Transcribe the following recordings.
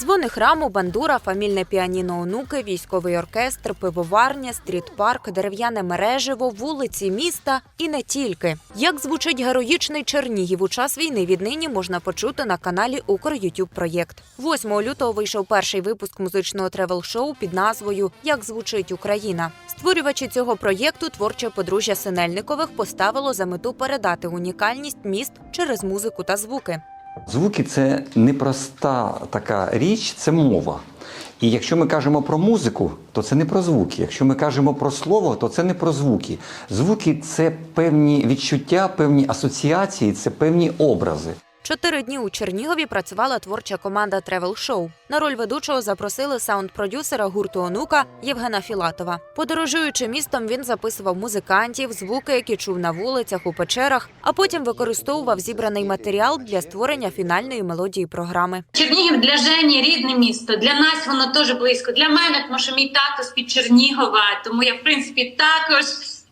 Дзвони храму, бандура, фамільне піаніно онуки, військовий оркестр, пивоварня, стріт-парк, дерев'яне мереживо, вулиці міста і не тільки. Як звучить героїчний Чернігів у час війни, віднині можна почути на каналі Укр Ютуб проєкт. 8 лютого вийшов перший випуск музичного тревел-шоу під назвою Як звучить Україна. Створювачі цього проєкту творче подружжя Синельникових поставило за мету передати унікальність міст через музику та звуки. Звуки це непроста така річ, це мова. І якщо ми кажемо про музику, то це не про звуки. Якщо ми кажемо про слово, то це не про звуки. Звуки це певні відчуття, певні асоціації, це певні образи. Чотири дні у Чернігові працювала творча команда Тревел Шоу. На роль ведучого запросили саунд-продюсера гурту онука Євгена Філатова. Подорожуючи містом, він записував музикантів, звуки, які чув на вулицях, у печерах, а потім використовував зібраний матеріал для створення фінальної мелодії програми. Чернігів для Жені рідне місто. Для нас воно теж близько. Для мене, тому що мій тато з-під Чернігова, тому я в принципі також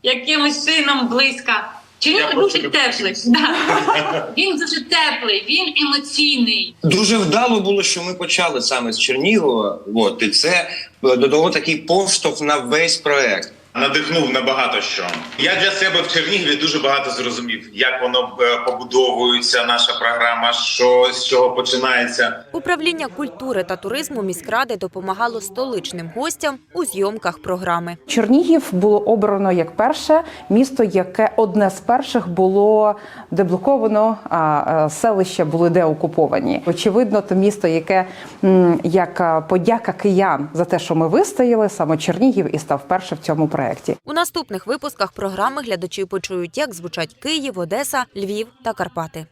якимось чином близька. Чернігів він дуже просто теплий. Да. Він дуже теплий, він емоційний. Дуже вдало було, що ми почали саме з Чернігова. От і це е, додало такий поштовх на весь проект. Надихнув на багато що. Я для себе в Чернігові дуже багато зрозумів, як воно е, побудовується, наша програма, що з чого починається. Управління культури та туризму міськради допомагало столичним гостям у зйомках програми. Чернігів було обрано як перше місто, яке одне з перших було деблоковано, а е, селища були деокуповані. Очевидно, то місто, яке як е, подяка киян за те, що ми вистояли, саме Чернігів і став перше в цьому проєкті. У наступних випусках програми глядачі почують, як звучать Київ, Одеса, Львів та Карпати.